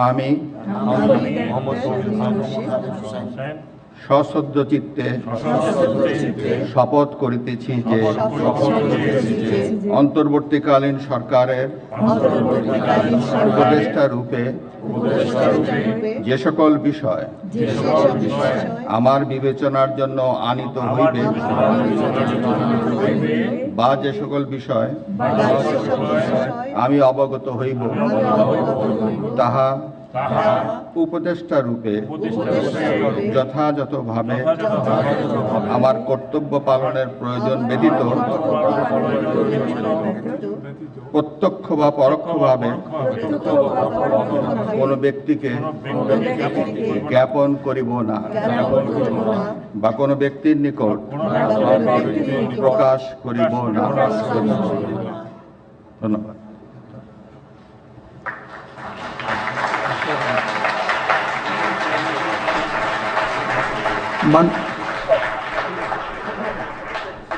আমি সশ্রদ্ধ চিত্তে শপথ করিতেছি যে অন্তর্বর্তীকালীন সরকারের উপদেষ্টা রূপে রূপে যে সকল বিষয় আমার বিবেচনার জন্য আনিত হইবে, বা যে সকল বিষয় আমি অবগত হইব, তাহা উপদেষ্টা রূপে যথাযথভাবে আমার কর্তব্য পালনের প্রয়োজন ব্যতীত প্রত্যক্ষ বা পরোক্ষভাবে কোনো ব্যক্তিকে জ্ঞাপন করিব না বা কোনো ব্যক্তির নিকট প্রকাশ করিব না। ধন্যবাদ। মান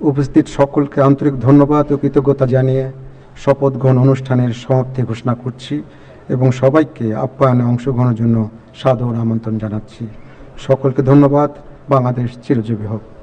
উপস্থিত সকলকে আন্তরিক ধন্যবাদ ও কৃতজ্ঞতা জানিয়ে শপথ গ্রহণ অনুষ্ঠানের সমাপ্তি ঘোষণা করছি এবং সবাইকে আপ্যায়নে অংশগ্রহণের জন্য সাদর আমন্ত্রণ জানাচ্ছি। সকলকে ধন্যবাদ। বাংলাদেশ চিরজীবী হোক।